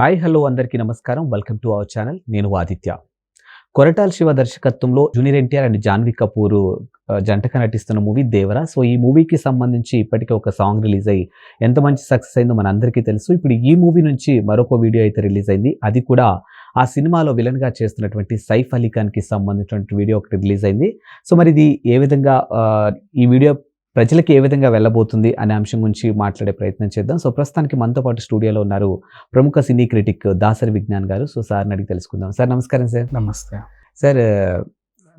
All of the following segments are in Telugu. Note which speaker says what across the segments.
Speaker 1: హాయ్ హలో అందరికీ నమస్కారం. Welcome to our channel. నేను ఆదిత్య. కొరటాల శివ దర్శకత్వంలో జూనియర్ ఎన్టీఆర్ అండ్ జాన్వీ కపూర్ జంటగా నటిస్తున్న మూవీ దేవరా. సో ఈ మూవీకి సంబంధించి ఇప్పటికే ఒక సాంగ్ రిలీజ్ అయ్యి ఎంత మంచి సక్సెస్ అయిందో మన అందరికీ తెలుసు. ఇప్పుడు ఈ మూవీ నుంచి మరొక వీడియో అయితే రిలీజ్ అయింది. అది కూడా ఆ సినిమాలో విలన్గా చేస్తున్నటువంటి సైఫ్ అలీ ఖాన్కి సంబంధించినటువంటి వీడియో ఒకటి రిలీజ్ అయింది. సో మరి ఇది ఏ విధంగా ఈ వీడియో ప్రజలకు ఏ విధంగా వెళ్ళబోతుంది అనే అంశం గురించి మాట్లాడే ప్రయత్నం చేద్దాం. సో ప్రస్తుతానికి మనతో పాటు స్టూడియోలో ఉన్నారు ప్రముఖ సినీ క్రిటిక్ దాసరి విజ్ఞాన్ గారు. సో సార్ని అడిగి తెలుసుకుందాం. సార్ నమస్కారం సార్.
Speaker 2: నమస్తే.
Speaker 1: సార్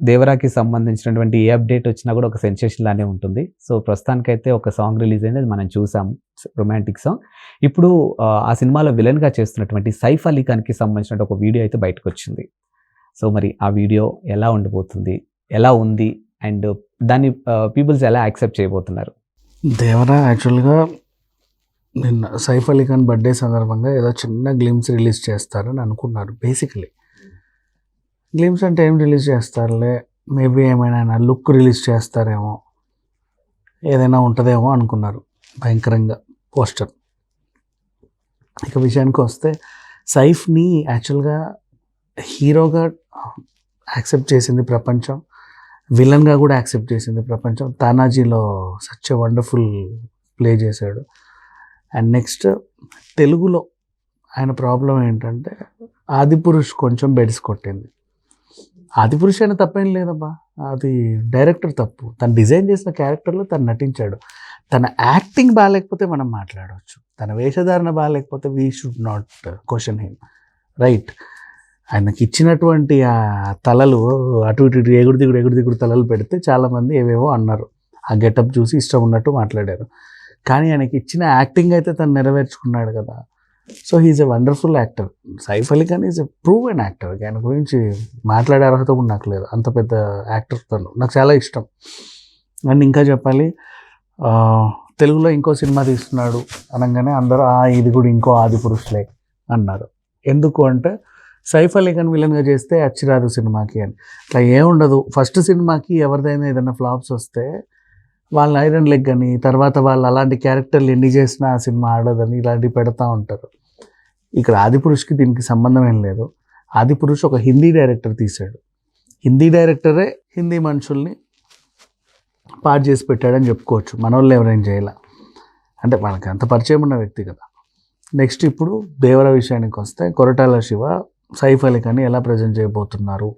Speaker 1: దేవరాకి సంబంధించినటువంటి ఏ అప్డేట్ వచ్చినా కూడా ఒక సెన్సేషన్ లానే ఉంటుంది. సో ప్రస్తుతానికైతే ఒక సాంగ్ రిలీజ్ అయింది. అది మనం చూసాం. Romantic song. ఇప్పుడు ఆ, ఆ సినిమాలో విలన్గా చేస్తున్నటువంటి సైఫ్ అలీ ఖాన్కి సంబంధించిన ఒక వీడియో అయితే బయటకు వచ్చింది. సో మరి ఆ వీడియో ఎలా ఉండబోతుంది ఎలా ఉంది? అండ్ దాన్ని పీపుల్స్ ఎలా యాక్సెప్ట్ చేయబోతున్నారు?
Speaker 2: దేవరా యాక్చువల్గా నిన్న సైఫ్ అలీ ఖాన్ బర్త్డే సందర్భంగా ఏదో చిన్న గ్లిమ్స్ రిలీజ్ చేస్తారని అనుకున్నారు బేసికలీ. గ్లిమ్స్ అంటే ఏం రిలీజ్ చేస్తారులే? మేబీ ఏమైనా లుక్ రిలీజ్ చేస్తారేమో ఏదైనా ఉంటుందేమో అనుకున్నారు భయంకరంగా పోస్టర్. ఇక విషయానికి వస్తే సైఫ్ని యాక్చువల్గా హీరోగా యాక్సెప్ట్ చేసింది ప్రపంచం. విలన్గా కూడా యాక్సెప్ట్ చేసింది ప్రపంచం. తానాజీలో సచ్ వండర్ఫుల్ ప్లే చేశాడు. అండ్ నెక్స్ట్ తెలుగులో ఆయన ప్రాబ్లం ఏంటంటే ఆదిపురుష్ కొంచెం బెడ్స్ కొట్టింది. ఆదిపురుష్ అయినా తప్పేం లేదబ్బా. అది డైరెక్టర్ తప్పు. తను డిజైన్ చేసిన క్యారెక్టర్లో తను నటించాడు. తన యాక్టింగ్ బాగాలేకపోతే మనం మాట్లాడవచ్చు తన వేషధారణ బాగాలేకపోతే we should not question him right ఆయనకి ఇచ్చినటువంటి ఆ తలలు అటు ఇటు ఇటు ఎగుడు దిగుడు ఎగుడు దిగుడు తలలు పెడితే చాలామంది ఏవేవో అన్నారు. ఆ గెటప్ చూసి ఇష్టం ఉన్నట్టు మాట్లాడారు. కానీ ఆయనకి ఇచ్చిన యాక్టింగ్ అయితే తను నెరవేర్చుకున్నాడు కదా. So he is a wonderful actor. Saif Ali Khan is a prove and actor ఆయన గురించి మాట్లాడే అర్హత కూడా నాకు లేదు. అంత పెద్ద యాక్టర్ తను. నాకు చాలా ఇష్టం. అండ్ ఇంకా చెప్పాలి తెలుగులో ఇంకో సినిమా తీస్తున్నాడు అనగానే అందరూ "ఆ, ఇది కూడా ఇంకో ఆది పురుషులే అన్నారు. ఎందుకు అంటే సైఫ్ అలీ ఖాన్ విలన్గా చేస్తే అచ్చిరాదు సినిమాకి అని. అట్లా ఏముండదు ఫస్ట్ సినిమాకి ఎవరిదైనా ఏదైనా ఫ్లాప్స్ వస్తే వాళ్ళ ఐరన్ లెగ్ అని తర్వాత వాళ్ళు అలాంటి క్యారెక్టర్లు ఎన్ని చేసినా ఆ సినిమా ఆడదని ఇలాంటివి పెడతా ఉంటారు. ఇక్కడ ఆదిపురుష్కి దీనికి సంబంధం ఏం లేదు. ఆదిపురుష్ ఒక హిందీ డైరెక్టర్ తీశాడు. హిందీ డైరెక్టరే హిందీ మనుషుల్ని పాడు చేసి పెట్టాడని చెప్పుకోవచ్చు. మనోళ్ళు ఎవరేం చేయాల. అంటే వాళ్ళకి అంత పరిచయం ఉన్న వ్యక్తి కదా. నెక్స్ట్ ఇప్పుడు దేవర విషయానికి వస్తే కొరటాల శివ సైఫ్ అలీ ఖాన్ని ఎలా ప్రజెంట్ చేయబోతున్నారు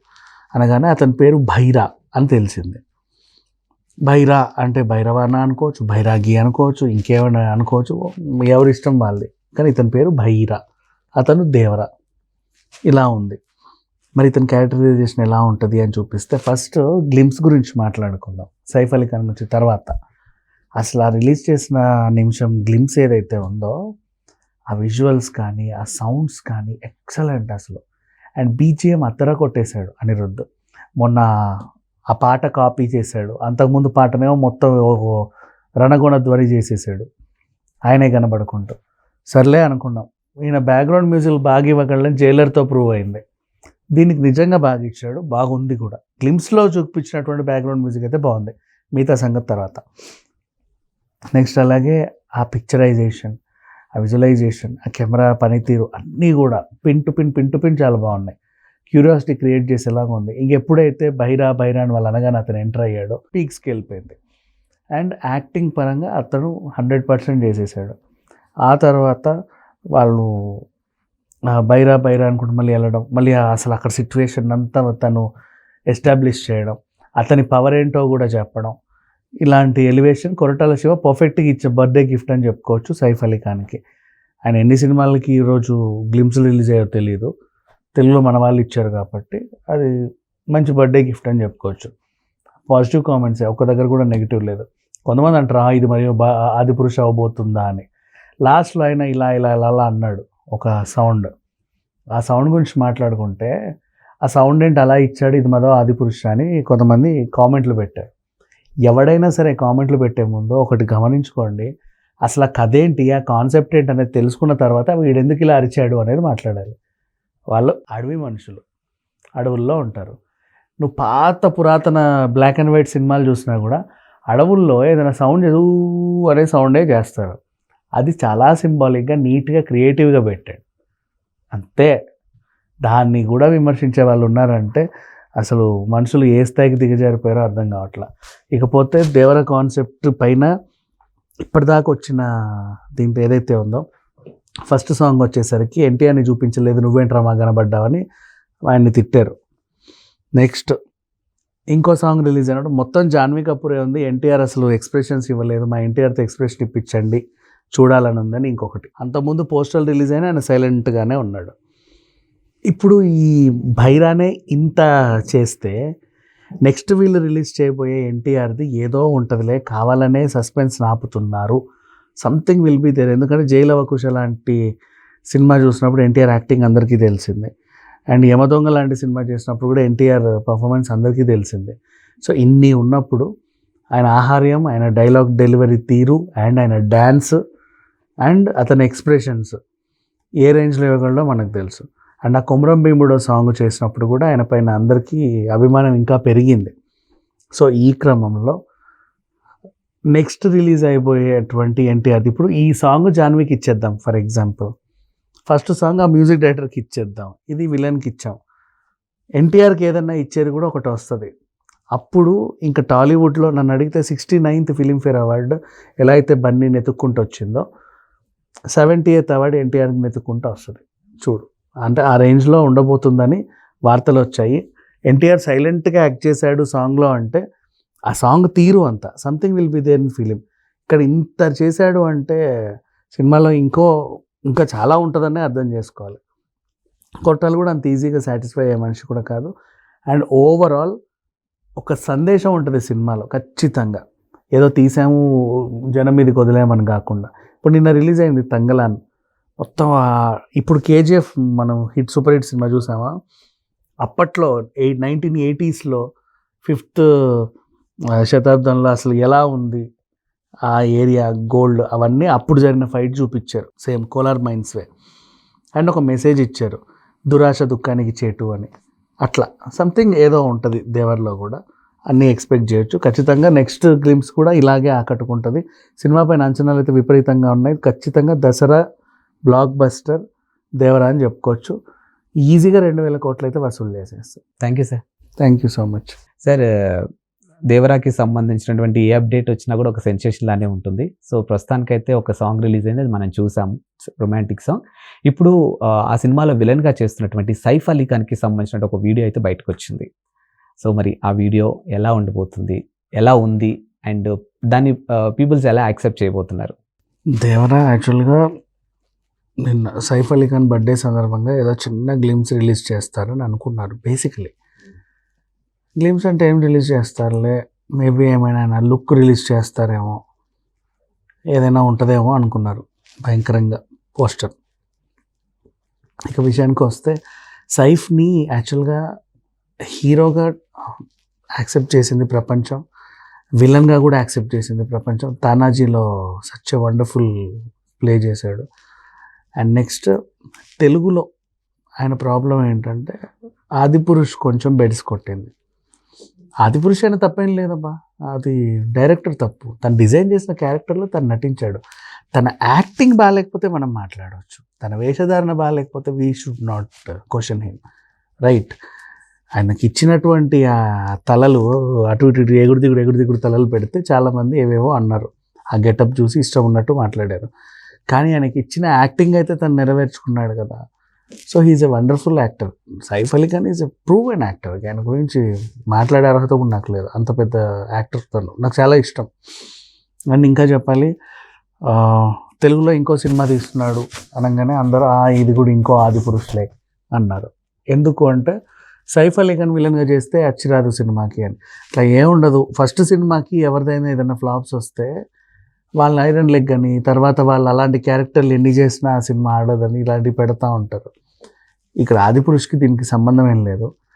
Speaker 2: అనగానే అతని పేరు భైరా అని తెలిసింది. భైరా అంటే భైరవాన అనుకోవచ్చు భైరాగి అనుకోవచ్చు ఇంకేమైనా అనుకోవచ్చు ఎవరి ఇష్టం వాళ్ళది. కానీ ఇతని పేరు భైరా అతను దేవరా. ఇలా ఉంది. మరి ఇతని క్యారెక్టరైజేషన్ ఎలా ఉంటుంది అని చూపిస్తే ఫస్ట్ గ్లిమ్స్ గురించి మాట్లాడుకుందాం సైఫ్ అలీ ఖాన్ గురించి తర్వాత. అసలు ఆ రిలీజ్ చేసిన నిమిషం గ్లిమ్స్ ఏదైతే ఉందో ఆ విజువల్స్ కానీ ఆ సౌండ్స్ కానీ ఎక్సలెంట్ అసలు. అండ్ బీజిఎం అత్తర కొట్టేశాడు అనిరుద్ధ్. మొన్న ఆ పాట కాపీ చేశాడు. అంతకుముందు పాటనేమో మొత్తం ఓ రణగుణ ధ్వని చేసేసాడు. ఆయనే కనబడుకుంటూ. సర్లే అనుకున్నాం. ఈయన బ్యాక్గ్రౌండ్ మ్యూజిక్ బాగా ఇవ్వగలని జైలర్తో ప్రూవ్ అయింది. దీనికి నిజంగా బాగా ఇచ్చాడు. బాగుంది కూడా. గ్లిమ్స్లో చూపించినటువంటి బ్యాక్గ్రౌండ్ మ్యూజిక్ అయితే బాగుంది. మిగతా సంగతి తర్వాత. నెక్స్ట్ అలాగే ఆ పిక్చరైజేషన్ ఆ విజువలైజేషన్ ఆ కెమెరా పనితీరు అన్నీ కూడా pin to pin pin to pin చాలా బాగున్నాయి. క్యూరియాసిటీ క్రియేట్ చేసేలాగా ఉంది. ఇంకెప్పుడైతే బైరా బైరా అని వాళ్ళు అనగానే అతను ఎంటర్ అయ్యాడో పీక్స్కి వెళ్ళిపోయింది అండ్ యాక్టింగ్ పరంగా అతను హండ్రెడ్ పర్సెంట్ చేసేసాడు. ఆ తర్వాత వాళ్ళు బైరా బైరా అనుకుంటూ మళ్ళీ వెళ్ళడం మళ్ళీ అసలు అక్కడ సిచ్యువేషన్ అంతా తను ఎస్టాబ్లిష్ చేయడం అతని పవర్ ఏంటో కూడా చెప్పడం ఇలాంటి ఎలివేషన్ కొరటాల శివ పర్ఫెక్ట్గా ఇచ్చే బర్త్డే గిఫ్ట్ అని చెప్పుకోవచ్చు సైఫ్ అలీ ఖాన్కి. ఆయన ఎన్ని సినిమాలకి ఈరోజు గ్లిమ్స్ రిలీజ్ అయ్యో తెలియదు తెలుగులో మన వాళ్ళు ఇచ్చారు కాబట్టి అది మంచి బర్త్డే గిఫ్ట్ అని చెప్పుకోవచ్చు. పాజిటివ్ కామెంట్స్ ఒక దగ్గర కూడా నెగిటివ్ లేదు. కొంతమంది అంటారు ఇది మరియు బా ఆది పురుష అవబోతుందా అని. లాస్ట్లో ఆయన ఇలా ఇలా ఇలా అలా అన్నాడు ఒక సౌండ్ ఆ సౌండ్ గురించి మాట్లాడుకుంటే ఆ సౌండ్ ఏంటి అలా ఇచ్చాడు ఇది మదో ఆది పురుష అని కొంతమంది కామెంట్లు పెట్టారు. ఎవడైనా సరే కామెంట్లు పెట్టే ముందు ఒకటి గమనించుకోండి. అసలు ఆ కథ ఏంటి? ఆ కాన్సెప్ట్ ఏంటి అనేది తెలుసుకున్న తర్వాత వీడెందుకు ఇలా అరిచాడు అనేది మాట్లాడాలి. వాళ్ళు అడవి మనుషులు. అడవుల్లో ఉంటారు. నువ్వు పాత పురాతన బ్లాక్ అండ్ వైట్ సినిమాలు చూసినా కూడా అడవుల్లో ఏదైనా సౌండ్ చదువు అనే సౌండే చేస్తారు. అది చాలా సింబాలిక్గా నీట్గా క్రియేటివ్గా పెట్టాడు. అంతే. దాన్ని కూడా విమర్శించే వాళ్ళు ఉన్నారంటే అసలు మనుషులు ఏ స్థాయికి దిగజారిపోయారో అర్థం కావట్లా. ఇకపోతే దేవర కాన్సెప్ట్ పైన ఇప్పటిదాకా వచ్చిన దీంట్లో ఏదైతే ఉందో ఫస్ట్ సాంగ్ వచ్చేసరికి ఎన్టీఆర్ని చూపించలేదు నువ్వేంట్రా మా కనబడ్డావని ఆయన్ని తిట్టారు. నెక్స్ట్ ఇంకో సాంగ్ రిలీజ్ అయినప్పుడు మొత్తం జాన్వీ కపూరే ఉంది ఎన్టీఆర్ అసలు ఎక్స్ప్రెషన్స్ ఇవ్వలేదు మా ఎన్టీఆర్తో ఎక్స్ప్రెషన్ ఇప్పించండి చూడాలని ఉందని ఇంకొకటి. అంతకుముందు పోస్టల్ రిలీజ్ అయినా ఆయన సైలెంట్గానే ఉన్నాడు. ఇప్పుడు ఈ భైరానే ఇంత చేస్తే నెక్స్ట్ వీళ్ళు రిలీజ్ చేయబోయే ఎన్టీఆర్ది ఏదో ఉంటుందిలే కావాలనే సస్పెన్స్ నాపుతున్నారు. సంథింగ్ విల్ బి దేర్ ఎందుకంటే జైలవకుశ లాంటి సినిమా చూసినప్పుడు ఎన్టీఆర్ యాక్టింగ్ అందరికీ తెలిసిందే. అండ్ యమదొంగ లాంటి సినిమా చేసినప్పుడు కూడా ఎన్టీఆర్ పర్ఫార్మెన్స్ అందరికీ తెలిసిందే. సో ఇన్ని ఉన్నప్పుడు ఆయన ఆహార్యం ఆయన డైలాగ్ డెలివరీ తీరు అండ్ ఆయన డ్యాన్స్ అండ్ అతని ఎక్స్ప్రెషన్స్ ఏ రేంజ్లో ఇవ్వగలడో మనకు తెలుసు. అండ్ ఆ కుమరం భీముడో సాంగ్ చేసినప్పుడు కూడా ఆయన పైన అందరికీ అభిమానం ఇంకా పెరిగింది. సో ఈ క్రమంలో నెక్స్ట్ రిలీజ్ అయిపోయేటువంటి ఎన్టీఆర్ది. ఇప్పుడు ఈ సాంగ్ జాన్వీకి ఇచ్చేద్దాం ఫర్ ఎగ్జాంపుల్. ఫస్ట్ సాంగ్ ఆ మ్యూజిక్ డైరెక్టర్కి ఇచ్చేద్దాం. ఇది విలన్కి ఇచ్చాం. ఎన్టీఆర్కి ఏదన్నా ఇచ్చేది కూడా ఒకటి వస్తుంది. అప్పుడు ఇంకా టాలీవుడ్లో నన్ను అడిగితే సిక్స్టీ నైన్త్ ఫిలింఫేర్ అవార్డు ఎలా అయితే బన్నీ నెతుక్కుంటూ వచ్చిందో సెవెంటీ ఎయిత్ అవార్డు ఎన్టీఆర్కి నెతుక్కుంటూ వస్తుంది. చూడు. అంటే ఆ రేంజ్లో ఉండబోతుందని వార్తలు వచ్చాయి. ఎన్టీఆర్ సైలెంట్గా యాక్ట్ చేశాడు సాంగ్లో అంటే ఆ సాంగ్ తీరు అంత something will be there in film. ఇక్కడ ఇంత చేశాడు అంటే సినిమాలో ఇంకో ఇంకా చాలా ఉంటుందనే అర్థం చేసుకోవాలి. కొట్టాలు కూడా అంత ఈజీగా సాటిస్ఫై అయ్యే మనిషి కూడా కాదు. అండ్ ఓవరాల్ ఒక సందేశం ఉంటుంది సినిమాలో ఖచ్చితంగా. ఏదో తీసాము జనం మీదకి వదిలేమని కాకుండా. ఇప్పుడు నిన్న రిలీజ్ అయింది తంగలాన్. మొత్తం ఇప్పుడు కేజీఎఫ్ మనం హిట్ సూపర్ హిట్ సినిమా చూసామా? అప్పట్లో ఎయిట్ నైన్టీన్ ఎయిటీస్లో ఫిఫ్త్ శతాబ్దంలో అసలు ఎలా ఉంది ఆ ఏరియా గోల్డ్ అవన్నీ అప్పుడు జరిగిన ఫైట్ చూపించారు. Same Kolar mines way. And ఒక మెసేజ్ ఇచ్చారు దురాశ దుఃఖానికి చేటు అని. అట్లా. సంథింగ్ ఏదో ఉంటుంది దేవర్లో కూడా. అన్నీ ఎక్స్పెక్ట్ చేయొచ్చు. ఖచ్చితంగా నెక్స్ట్ గ్లిమ్స్ కూడా ఇలాగే ఆకట్టుకుంటుంది. సినిమా పైన అంచనాలు అయితే విపరీతంగా ఉన్నాయి. ఖచ్చితంగా దసరా బ్లాక్ బస్టర్ దేవరా అని చెప్పుకోవచ్చు. ఈజీగా రెండు వేల కోట్లు అయితే వసూలు చేసేస్తారు
Speaker 1: thank you sir
Speaker 2: thank you so much
Speaker 1: sir దేవరాకి సంబంధించినటువంటి ఏ అప్డేట్ వచ్చినా కూడా ఒక సెన్సేషన్ లానే ఉంటుంది. సో ప్రస్తుతానికైతే ఒక సాంగ్ రిలీజ్ అయింది. మనం చూసాం. రొమాంటిక్ సాంగ్ ఇప్పుడు ఆ, సినిమాలో విలన్గా చేస్తున్నటువంటి సైఫ్ అలీ ఖాన్కి సంబంధించిన ఒక వీడియో అయితే బయటకు వచ్చింది. సో మరి ఆ వీడియో ఎలా ఉండబోతుంది ఎలా ఉంది? అండ్ దాన్ని పీపుల్స్ ఎలా యాక్సెప్ట్ చేయబోతున్నారు?
Speaker 2: దేవరా యాక్చువల్గా నిన్న సైఫ్ అలీ ఖాన్ బర్త్డే సందర్భంగా ఏదో చిన్న గ్లిమ్స్ రిలీజ్ చేస్తారని అనుకున్నారు బేసికలీ గ్లిమ్స్ అంటే ఏం రిలీజ్ చేస్తారులే? మేబీ ఏమైనా లుక్ రిలీజ్ చేస్తారేమో ఏదైనా ఉంటుందేమో అనుకున్నారు భయంకరంగా పోస్టర్. ఇక విషయానికి వస్తే సైఫ్ని యాక్చువల్గా హీరోగా యాక్సెప్ట్ చేసింది ప్రపంచం విలన్గా కూడా యాక్సెప్ట్ చేసింది ప్రపంచం. తానాజీలో సచ్ వండర్ఫుల్ ప్లే చేశాడు. అండ్ నెక్స్ట్ తెలుగులో ఆయన ప్రాబ్లం ఏంటంటే ఆదిపురుష్ కొంచెం బెడ్స్ కొట్టింది. ఆదిపురుష్ అయినా తప్పేం లేదబ్బా. అది డైరెక్టర్ తప్పు. తను డిజైన్ చేసిన క్యారెక్టర్లో తను నటించాడు. తన యాక్టింగ్ బాగాలేకపోతే మనం మాట్లాడవచ్చు తన వేషధారణ బాగాలేకపోతే we should not question him right ఆయనకి ఇచ్చినటువంటి ఆ తలలు అటు ఇటు ఎగుడు దిగుడు ఎగుడు దిగుడు తలలు పెడితే చాలామంది ఏవేవో అన్నారు. ఆ గెటప్ చూసి ఇష్టం ఉన్నట్టు మాట్లాడారు. కానీ ఆయనకి ఇచ్చిన యాక్టింగ్ అయితే తను నెరవేర్చుకున్నాడు కదా. So he is a wonderful actor Saif Ali Khan is a prove and actor ఆయన గురించి మాట్లాడే అర్హత కూడా నాకు లేదు. అంత పెద్ద యాక్టర్ తను. నాకు చాలా ఇష్టం. అండ్ ఇంకా చెప్పాలి తెలుగులో ఇంకో సినిమా తీస్తున్నాడు అనగానే అందరూ "ఆ, ఇది కూడా ఇంకో ఆది పురుషులే అన్నారు. ఎందుకు అంటే సైఫ్ అలీ ఖాన్ విలన్గా చేస్తే అచ్చిరాదు సినిమాకి అని. అట్లా ఏముండదు ఫస్ట్ సినిమాకి ఎవరిదైనా ఏదైనా ఫ్లాప్స్ వస్తే వాళ్ళ ఐరన్ లెగ్ అని తర్వాత వాళ్ళు అలాంటి క్యారెక్టర్లు ఎన్ని చేసినా ఆ సినిమా ఆడదని ఇలాంటివి పెడతా ఉంటారు. ఇక్కడ ఆదిపురుష్కి దీనికి సంబంధం ఏం లేదు.